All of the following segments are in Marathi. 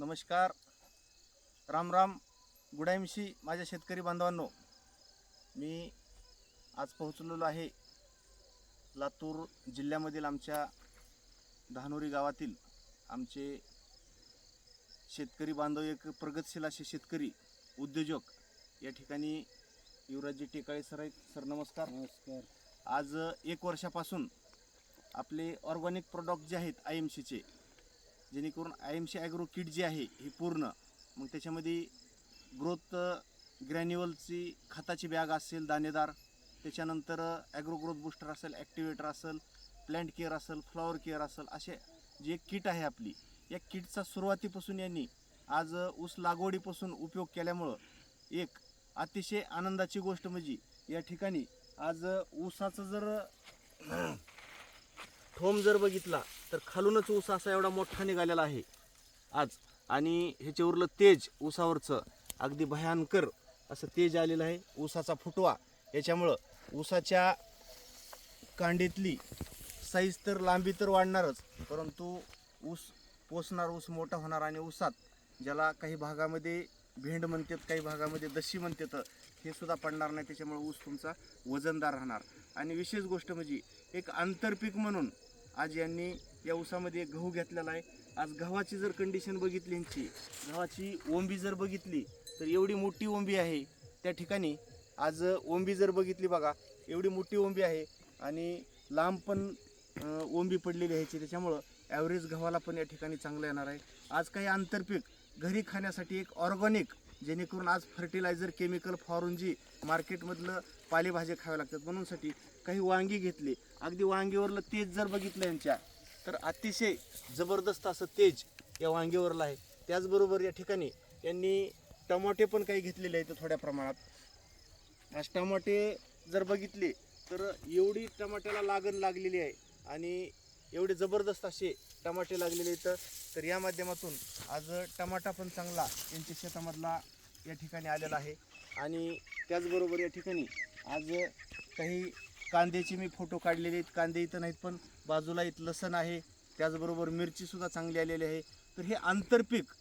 नमस्कार. राम राम. गुडाईमशी माझ्या शेतकरी बांधवांनो. मी आज पोहोचलेलो आहे लातूर जिल्ह्यामधील आमच्या धानोरी गावातील आमचे शेतकरी बांधव एक प्रगतशील असे शेतकरी उद्योजक या ठिकाणी युवराजजी टेकाळे सर आहेत. सर नमस्कार. नमस्कार. आज एक वर्षापासून आपले ऑर्गॅनिक प्रॉडक्ट जे आहेत आय एम सीचे जेणेकरून I M C agro kit जी आहे ही पूर्ण. मग त्याच्यामध्ये ग्रोथ ग्रॅन्युअलची खताची बॅग असेल दाणेदार. त्याच्यानंतर ॲग्रो ग्रोथ बूस्टर असेल ॲक्टिवेटर असेल प्लॅन्ट केअर असेल फ्लॉवर केअर असेल असे जे किट आहे आपली या किटचा सुरुवातीपासून यांनी आज ऊस लागवडीपासून उपयोग केल्यामुळं एक अतिशय आनंदाची गोष्ट म्हणजे या ठिकाणी आज ऊसाचं जर ठोम जर बघितला तर खालूनच ऊस असा एवढा मोठा निघालेला आहे आज. आणि ह्याच्यावरलं तेज ऊसावरचं. अगदी भयानकर असं तेज आलेलं आहे. ऊसाचा फुटवा. याच्यामुळं ऊसाच्या कांडीतली साईज तर लांबी तर वाढणारच. परंतु ऊस पोसणार ऊस मोठा होणार आणि ऊसात ज्याला काही भागामध्ये भेंड म्हणतात काही भागामध्ये दशी म्हणतात हे सुद्धा पडणार नाही. त्याच्यामुळे ऊस तुमचा वजनदार राहणार. आणि विशेष गोष्ट म्हणजे एक आंतरपीक म्हणून आज यांनी या ऊसामध्ये एक गहू घेतलेला आहे. आज गव्हाची जर कंडिशन बघितली यांची गव्हाची ओंबी जर बघितली तर एवढी मोठी ओंबी आहे त्या ठिकाणी. आज ओंबी जर बघितली बघा एवढी मोठी ओंबी आहे आणि लांब पण ओंबी पडलेली आहे त्याच्यामुळं ॲव्हरेज गव्हाला पण या ठिकाणी चांगलं येणार आहे. आज काही आंतरपीक घरी खाण्यासाठी एक ऑर्गॅनिक जेणेकरून आज फर्टिलायझर केमिकल फॉरून जी मार्केटमधलं पालेभाज्या खाव्या लागतात. म्हणूनसाठी काही वांगी घेतली. अगदी वांगीवरलं तेज जर बघितलं यांच्या तर अतिशय जबरदस्त असं तेज या वांगीवरलं आहे. त्याचबरोबर या ठिकाणी यांनी टमाटे पण काही घेतलेले आहेत थोड्या प्रमाणात. आज टमाटे जर बघितले तर एवढी टमाट्याला लागण लागलेली आहे आणि एवढे जबरदस्त असे टमाटे लागलेले आहेत. तर या माध्यमातून आज टमाटा पण चांगला यांच्या शेतामधला या ठिकाणी आलेला आहे. आणि त्याचबरोबर या ठिकाणी आज काही कांद्याचे मी फोटो काढलेले आहेत. कांदे इथं नाहीत पण बाजूला इथं लसण आहे. त्याचबरोबर मिरचीसुद्धा चांगली आलेली आहे. तर हे आंतरपीक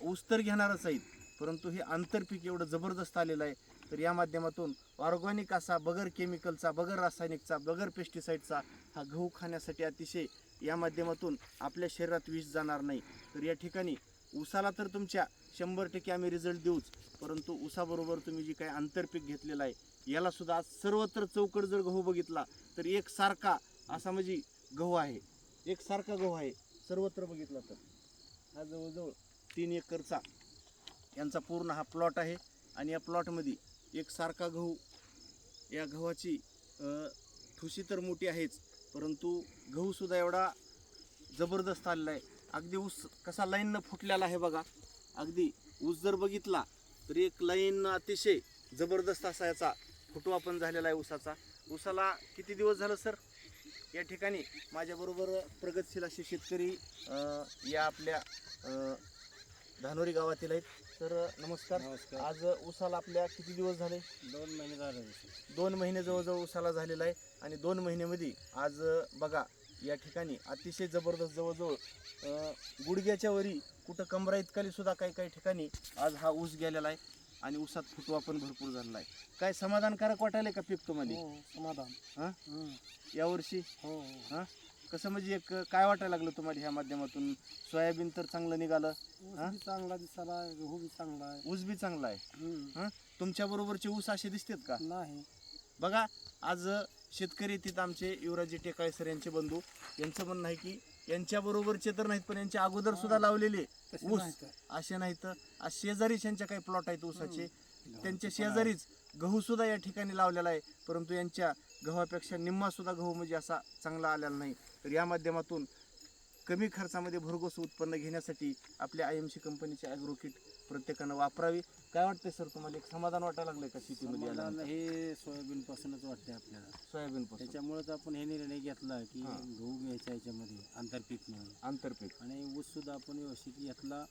ऊस तर घेणारच आहेत. परंतु हे आंतरपीक एवढं जबरदस्त आलेलं आहे. तर या माध्यमातून ऑर्गॅनिक असा बगर केमिकलचा बगर रासायनिकचा बगर पेस्टिसाईडचा हा गहू खाण्यासाठी अतिशय या माध्यमातून आपल्या शरीरात विष जाणार नाही. तर या ठिकाणी ऊसाला तर तुमच्या शंभर टक्के आम्ही रिझल्ट देऊच. परंतु ऊसाबरोबर तुम्ही जी काही आंतरपीक घेतलेलं आहे याला सुद्धा आज सर्वत्र चौकट जर गहू बघितला तर एक सारखा असा म्हणजे गहू आहे. एक सारखा गहू आहे सर्वत्र बघितला तर. हा जवळजवळ तीन एकरचा यांचा पूर्ण हा प्लॉट आहे आणि या प्लॉटमध्ये एक सारखा गहू या गव्हाची ठुशी तर मोठी आहेच परंतु गहूसुद्धा एवढा जबरदस्त आलेला आहे. अगदी ऊस कसा लाईननं फुटलेला आहे बघा. अगदी ऊस जर बघितला तर एक लाईन अतिशय जबरदस्त असा याचा फुटवा पण झालेला आहे ऊसाचा. ऊसाला किती दिवस झालं सर? या ठिकाणी माझ्याबरोबर प्रगतशील असे शेतकरी या आपल्या धानोरी गावातील आहेत. तर नमस्कार. नमस्कार. आज ऊसाला आपल्या किती दिवस झाले? दोन महिने झाले दोन महिने जवळजवळ ऊसाला झालेला आहे आणि दोन महिन्यामध्ये आज बघा या ठिकाणी अतिशय जबरदस्त जवळजवळ अं, गुडघ्याच्या वरी कुठं कमरा इतकाली सुद्धा काही काही ठिकाणी आज हा ऊस गेलेला आहे. आणि ऊसात फुटवा पण भरपूर झालेला आहे. काय समाधानकारक वाटायला का पीक तुम्हाला हो समाधान. हा? हं. यावर्षी हो हा. कसं म्हणजे एक काय वाटायला लागलं तुम्हाला ह्या माध्यमातून? सोयाबीन तर चांगलं निघालं. ऊस हा? बी चांगला दिसायला गहू बी चांगला आहे. ऊस बी चांगला आहे. हं. तुमच्या बरोबरचे ऊस असे दिसतात का? नाही. बघा आज शेतकरी तिथं आमचे युवराजी टेकाळे सर यांचे बंधू. यांचं म्हणणं आहे की यांच्या बरोबरचे तर नाहीत पण यांच्या अगोदर सुद्धा लावलेले ऊस नाही तर. असे नाहीत. आज शेजारीच यांच्या काही प्लॉट आहेत ऊसाचे. त्यांच्या. शेजारीच गहू सुद्धा या ठिकाणी लावलेला आहे. परंतु यांच्या गव्हापेक्षा निम्मा सुद्धा गहू म्हणजे असा चांगला आलेला नाही. तर या माध्यमातून कमी खर्चामध्ये भरघोस उत्पन्न घेण्यासाठी आपल्या आय एम सी कंपनीचे ॲग्रो किट प्रत्येकानं वापरावी. काय वाटतंय सर तुम्हाला? एक समाधान वाटायला लागलंय का शेतीमध्ये समाधान? हे सोयाबीन पासूनच वाटते आपल्याला. सोयाबीन त्याच्यामुळेच आपण हे निर्णय घेतला की हा. गहू घ्यायचा याच्यामध्ये आंतरपीक म्हणून. आंतरपीक. आणि ऊस सुद्धा आपण व्यवस्थित घेतला.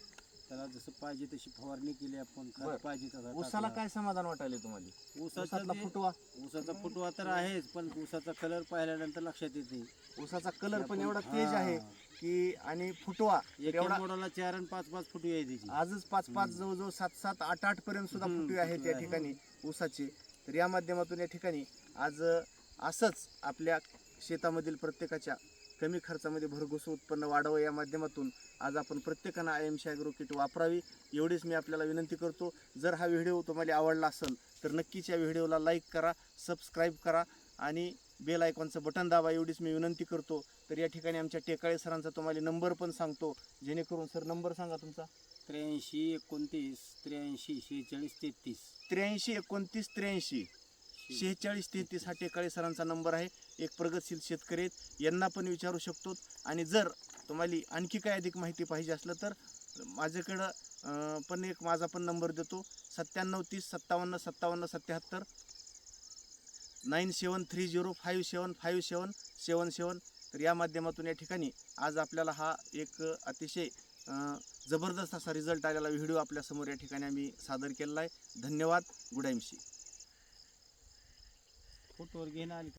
त्याला जसं पाहिजे तशी फवारणी केली आपण बरं. पाहिजे तसा ऊसाला टाकला. काय समाधान वाटायले तुम्हाला ऊसाचा ऊसातला ते- फुटवा ऊसाचा फुटवा तर आहेच पण ऊसाचा कलर पाहिल्यानंतर लक्षात येते ऊसाचा कलर पण एवढा तेज आहे. की आणि फुटवा एका एवढा मोडाला चार आणि पाच पाच फुटू आहे त्याची आजच पाच पाच. जवळजवळ सात सात आठ आठ पर्यंत सुद्धा हम्म, फुटवे आहेत फुटवे या आहे. ठिकाणी ऊसाचे तर या माध्यमातून या ठिकाणी आज अ, असंच आपल्या शेतामधील प्रत्येकाच्या कमी खर्चामध्ये भरघोस उत्पन्न वाढावं या माध्यमातून आज आपण प्रत्येकानं आय एम ॲग्रो किट वापरावी एवढीच मी आपल्याला विनंती करतो. जर हा व्हिडिओ तुम्हाला आवडला असेल तर नक्कीच या व्हिडिओला लाईक करा सबस्क्राईब करा आणि बेल आयकॉनचं बटन दाबा एवढीच मी विनंती करतो. तर या ठिकाणी आमच्या टेकाळे सरांचा तुम्हाला नंबर पण सांगतो. जेणेकरून सर नंबर सांगा तुमचा. त्र्याऐंशी एकोणतीस त्र्याऐंशी शेहेचाळीस तेहतीस. त्र्याऐंशी एकोणतीस त्र्याऐंशी. शेहेचाळीस तेहतीस हा टेकाळे सरांचा नंबर आहे. एक प्रगतशील शेतकरी आहेत. यांना पण विचारू शकतो. आणि जर तुम्हाला आणखी काय अधिक माहिती पाहिजे असलं तर माझ्याकडं पण एक माझा पण नंबर देतो. सत्त्याण्णव तीस सत्तावन्न सत्तावन्न सत्याहत्तर nine seven three zero five seven five seven seven seven. तर या माध्यमातून या ठिकाणी आज आपल्याला हा एक अतिशय जबरदस्त असा रिझल्ट आलेला व्हिडिओ आपल्यासमोर या ठिकाणी आम्ही सादर केलेला आहे. धन्यवाद. गुड सी फुटवर घेणं आली